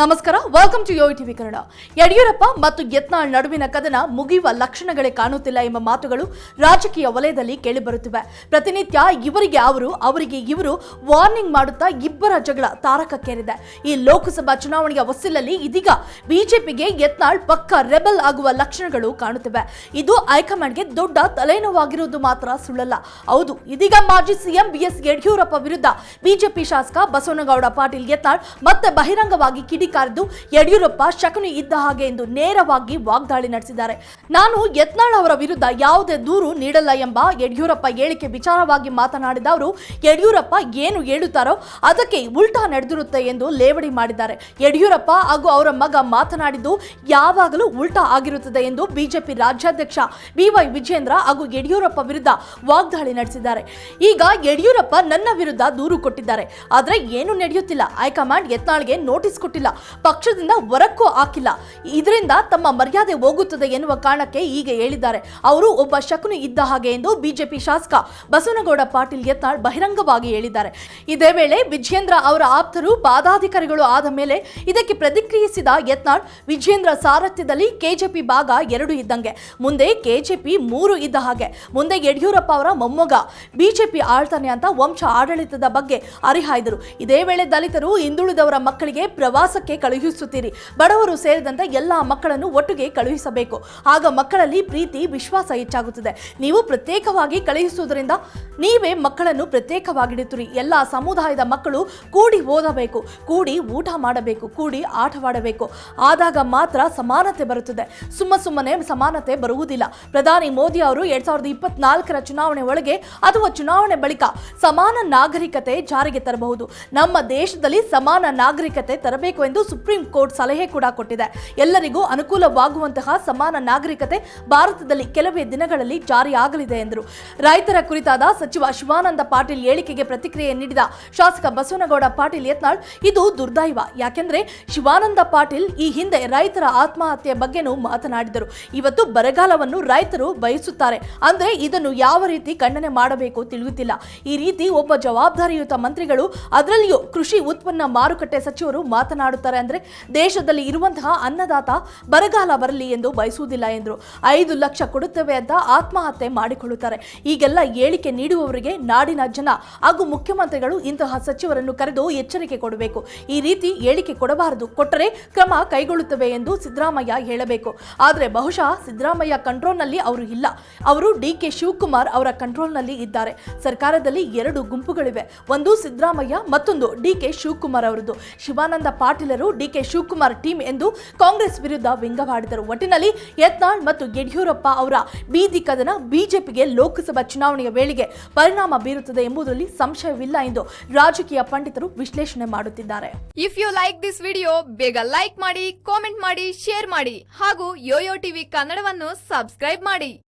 ನಮಸ್ಕಾರ welcome to yo TV Kannada. Yediyurappa ಮತ್ತು ಯತ್ನಾಳ್ ನಡುವಿನ ಕದನ ಮುಗಿಯುವ ಲಕ್ಷಣಗಳೇ ಕಾಣುತ್ತಿಲ್ಲ ಎಂಬ ಮಾತುಗಳು ರಾಜಕೀಯ ವಲಯದಲ್ಲಿ ಕೇಳಿಬರುತ್ತಿವೆ. ಪ್ರತಿನಿತ್ಯ ಇವರಿಗೆ ಅವರು, ಅವರಿಗೆ ಇವರು ವಾರ್ನಿಂಗ್ ಮಾಡುತ್ತಾ ಇಬ್ಬರ ಜಗಳ ತಾರಕಕ್ಕೇರಿದೆ. ಈ ಲೋಕಸಭಾ ಚುನಾವಣೆಯ ಹೊಸ್ತಿಲಲ್ಲಿ ಇದೀಗ ಬಿಜೆಪಿಗೆ ಯತ್ನಾಳ್ ಪಕ್ಕ ರೆಬಲ್ ಆಗುವ ಲಕ್ಷಣಗಳು ಕಾಣುತ್ತಿವೆ. ಇದು ಹೈಕಮಾಂಡ್ಗೆ ದೊಡ್ಡ ತಲೆನೋವಾಗಿರುವುದು ಮಾತ್ರ ಸುಳ್ಳಲ್ಲ. ಹೌದು, ಇದೀಗ ಮಾಜಿ ಸಿಎಂ ಬಿಎಸ್ ಯಡಿಯೂರಪ್ಪ ವಿರುದ್ಧ ಬಿಜೆಪಿ ಶಾಸಕ ಬಸವನಗೌಡ ಪಾಟೀಲ್ ಯತ್ನಾಳ್ ಮತ್ತೆ ಬಹಿರಂಗವಾಗಿ ಕಿಡಿಕಾರಿದ್ದು ಯಡಿಯೂರಪ್ಪ ಶಕನು ಇದ್ದ ಹಾಗೆ ಎಂದು ನೇರವಾಗಿ ವಾಗ್ದಾಳಿ ನಡೆಸಿದ್ದಾರೆ. ನಾನು ಯತ್ನಾಳ್ ಅವರ ವಿರುದ್ಧ ಯಾವುದೇ ದೂರು ನೀಡಲ್ಲ ಎಂಬ ಯಡಿಯೂರಪ್ಪ ಹೇಳಿಕೆ ವಿಚಾರವಾಗಿ ಮಾತನಾಡಿದ ಅವರು, ಯಡಿಯೂರಪ್ಪ ಏನು ಹೇಳುತ್ತಾರೋ ಅದಕ್ಕೆ ಉಲ್ಟಾ ನಡೆದಿರುತ್ತೆ ಎಂದು ಲೇವಡಿ ಮಾಡಿದ್ದಾರೆ. ಯಡಿಯೂರಪ್ಪ ಹಾಗೂ ಅವರ ಮಗ ಮಾತನಾಡಿದ್ದು ಯಾವಾಗಲೂ ಉಲ್ಟಾ ಆಗಿರುತ್ತದೆ ಎಂದು ಬಿಜೆಪಿ ರಾಜ್ಯಾಧ್ಯಕ್ಷ ಬಿವೈ ವಿಜೇಂದ್ರ ಹಾಗೂ ಯಡಿಯೂರಪ್ಪ ವಿರುದ್ಧ ವಾಗ್ದಾಳಿ ನಡೆಸಿದ್ದಾರೆ. ಈಗ ಯಡಿಯೂರಪ್ಪ ನನ್ನ ವಿರುದ್ಧ ದೂರು ಕೊಟ್ಟಿದ್ದಾರೆ. ಆದರೆ ಏನು ನಡೆಯುತ್ತಿಲ್ಲ. ಹೈಕಮಾಂಡ್ ಯತ್ನಾಳ್ಗೆ ನೋಟಿಸ್ ಕೊಟ್ಟಿಲ್ಲ. ಪಕ್ಷದಿಂದ ಹೊರಕ್ಕೂ ಹಾಕಿಲ್ಲ. ಇದರಿಂದ ತಮ್ಮ ಮರ್ಯಾದೆ ಹೋಗುತ್ತದೆ ಎನ್ನುವ ಕಾರಣಕ್ಕೆ ಈಗ ಹೇಳಿದ್ದಾರೆ. ಅವರು ಒಬ್ಬ ಶಕುನಿ ಇದ್ದ ಹಾಗೆ ಎಂದು ಬಿಜೆಪಿ ಶಾಸಕ ಬಸವನಗೌಡ ಪಾಟೀಲ್ ಯತ್ನಾಳ್ ಬಹಿರಂಗವಾಗಿ ಹೇಳಿದ್ದಾರೆ. ಇದೇ ವೇಳೆ ವಿಜೇಂದ್ರ ಅವರ ಆಪ್ತರು ಪಾದಾಧಿಕಾರಿಗಳು ಆದ ಮೇಲೆ ಇದಕ್ಕೆ ಪ್ರತಿಕ್ರಿಯಿಸಿದ ಯತ್ನಾಳ್ ವಿಜೇಂದ್ರ ಸಾರಥ್ಯದಲ್ಲಿ ಕೆಜೆಪಿ ಭಾಗ ಎರಡು ಇದ್ದಂಗೆ. ಮುಂದೆ ಕೆಜೆಪಿ ಮೂರು ಇದ್ದ ಹಾಗೆ. ಮುಂದೆ ಯಡಿಯೂರಪ್ಪ ಅವರ ಮೊಮ್ಮಗ. ಬಿಜೆಪಿ ಆಳ್ತಾನೆ ಅಂತ ವಂಶ ಆಡಳಿತದ ಬಗ್ಗೆ ಅರಿಹಾಯ್ದರು. ಇದೇ ವೇಳೆ ದಲಿತರು ಹಿಂದುಳಿದವರ ಮಕ್ಕಳಿಗೆ ಪ್ರವಾಸಕ್ಕೆ ಕಳುಹಿಸುತ್ತೀರಿ. ಬಡವರು ಸೇರಿದಂತೆ ಎಲ್ಲ ಮಕ್ಕಳನ್ನು ಒಟ್ಟಿಗೆ ಕಳುಹಿಸಬೇಕು. ಆಗ ಮಕ್ಕಳಲ್ಲಿ ಪ್ರೀತಿ, ವಿಶ್ವಾಸ ಹೆಚ್ಚಾಗುತ್ತದೆ. ನೀವು ಪ್ರತ್ಯೇಕವಾಗಿ ಕಳುಹಿಸುವುದರಿಂದ ನೀವೇ ಮಕ್ಕಳನ್ನು ಪ್ರತ್ಯೇಕವಾಗಿಡುತ್ತೀರಿ. ಎಲ್ಲ ಸಮುದಾಯದ ಮಕ್ಕಳು ಕೂಡಿ ಓದಬೇಕು, ಕೂಡಿ ಊಟ ಮಾಡಬೇಕು, ಕೂಡಿ ಆಟವಾಡಬೇಕು ಆದಾಗ ಮಾತ್ರ ಸಮಾನತೆ ಬರುತ್ತದೆ. ಸುಮ್ಮ ಸುಮ್ಮನೆ ಸಮಾನತೆ ಬರುವುದಿಲ್ಲ. ಪ್ರಧಾನಿ ಮೋದಿ ಅವರು ಎರಡ್ ಸಾವಿರದ ಇಪ್ಪತ್ನಾಲ್ಕರ ಚುನಾವಣೆ ಒಳಗೆ ಅಥವಾ ಚುನಾವಣೆ ಬಳಿಕ ಸಮಾನ ನಾಗರಿಕತೆ ಜಾರಿಗೆ ತರಬಹುದು. ನಮ್ಮ ದೇಶದಲ್ಲಿ ಸಮಾನ ನಾಗರಿಕತೆ ತರಬೇಕು ಎಂದು ಸುಪ್ರೀಂ ಕೋರ್ಟ್ ಸಲಹೆ ಕೂಡ ಕೊಟ್ಟಿದೆ. ಎಲ್ಲರಿಗೂ ಅನುಕೂಲವಾಗುವಂತಹ ಸಮಾನ ನಾಗರಿಕತೆ ಭಾರತದಲ್ಲಿ ಕೆಲವೇ ದಿನಗಳಲ್ಲಿ ಜಾರಿಯಾಗಲಿದೆ ಎಂದರು. ರೈತರ ಕುರಿತಾದ ಸಚಿವ ಶಿವಾನಂದ ಪಾಟೀಲ್ ಹೇಳಿಕೆಗೆ ಪ್ರತಿಕ್ರಿಯೆ ನೀಡಿದ ಶಾಸಕ ಬಸವನಗೌಡ ಪಾಟೀಲ್ ಯತ್ನಾಳ್, ಇದು ದುರ್ದೈವ. ಯಾಕೆಂದ್ರೆ ಶಿವಾನಂದ ಪಾಟೀಲ್ ಈ ಹಿಂದೆ ರೈತರ ಆತ್ಮಹತ್ಯೆ ಬಗ್ಗೆನೂ ಮಾತನಾಡಿದರು. ಇವತ್ತು ಬರಗಾಲವನ್ನು ರೈತರು ಬಯಸುತ್ತಾರೆ. ಅಂದ್ರೆ ಇದನ್ನು ಯಾವ ರೀತಿ ಖಂಡನೆ ಮಾಡಬೇಕು ತಿಳಿಯುತ್ತಿಲ್ಲ. ಈ ರೀತಿ ಒಬ್ಬ ಜವಾಬ್ದಾರಿಯುತ ಮಂತ್ರಿಗಳು, ಅದರಲ್ಲಿಯೂ ಕೃಷಿ ಉತ್ಪನ್ನ ಮಾರುಕಟ್ಟೆ ಸಚಿವರು ಮಾತನಾಡುತ್ತಾರೆ ಅಂದ್ರೆ ದೇಶದಲ್ಲಿ ಇರುವಂತಹ ಅನ್ನದಾತ ಬರಗಾಲ ಬರಲಿ ಎಂದು ಬಯಸುವುದಿಲ್ಲ ಎಂದರು. ಐದು ಲಕ್ಷ ಕೊಡುತ್ತೇವೆ ಅಂತ ಆತ್ಮಹತ್ಯೆ ಮಾಡಿಕೊಳ್ಳುತ್ತಾರೆ. ಈಗೆಲ್ಲ ಹೇಳಿಕೆ ನೀಡುವವರಿಗೆ ನಾಡಿನ ಜನ ಹಾಗೂ ಮುಖ್ಯಮಂತ್ರಿಗಳು ಇಂತಹ ಸಚಿವರನ್ನು ಕರೆದು ಎಚ್ಚರಿಕೆ ಕೊಡಬೇಕು. ಈ ರೀತಿ ಹೇಳಿಕೆ ಕೊಡಬಾರದು. ಕೊಟ್ಟರೆ ಕ್ರಮ ಕೈಗೊಳ್ಳುತ್ತವೆ ಎಂದು ಸಿದ್ದರಾಮಯ್ಯ ಹೇಳಬೇಕು. ಆದರೆ ಬಹುಶಃ ಸಿದ್ದರಾಮಯ್ಯ ಕಂಟ್ರೋಲ್ನಲ್ಲಿ ಅವರು ಇಲ್ಲ. ಅವರು ಡಿ ಕೆ ಶಿವಕುಮಾರ್ ಅವರ ಕಂಟ್ರೋಲ್ನಲ್ಲಿ ಇದ್ದಾರೆ. ಸರ್ಕಾರದಲ್ಲಿ ಎರಡು ಗುಂಪುಗಳಿವೆ. ಒಂದು ಸಿದ್ದರಾಮಯ್ಯ, ಮತ್ತೊಂದು ಡಿ ಕೆ ಶಿವಕುಮಾರ್ ಅವರದ್ದು. ಶಿವಾನಂದ ಪಾಟೀಲರು ಡಿಕೆ ಶಿವಕುಮಾರ್ ಟೀಮ್ ಎಂದು ಕಾಂಗ್ರೆಸ್ ವಿರುದ್ಧ ವ್ಯಂಗ್ಯವಾಡಿದರು ಒಟ್ಟಿನಲ್ಲಿ ಯತ್ನಾಳ್ ಮತ್ತು ಯಡಿಯೂರಪ್ಪ ಅವರ ಬೀದಿ ಕದನ ಬಿಜೆಪಿಗೆ ಲೋಕಸಭಾ ಚುನಾವಣೆಯ ವೇಳೆಗೆ ಪರಿಣಾಮ ಬೀರುತ್ತದೆ ಎಂಬುದರಲ್ಲಿ ಸಂಶಯವಿಲ್ಲ ಎಂದು ರಾಜಕೀಯ ಪಂಡಿತರು ವಿಶ್ಲೇಷಣೆ ಮಾಡುತ್ತಿದ್ದಾರೆ. If you like this video ಬೇಗ ಲೈಕ್ ಮಾಡಿ ಕಾಮೆಂಟ್ ಮಾಡಿ ಶೇರ್ ಮಾಡಿ ಹಾಗೂ ಯೋಯೋ ಟಿವಿ ಕನ್ನಡವನ್ನು ಸಬ್ಸ್ಕ್ರೈಬ್ ಮಾಡಿ.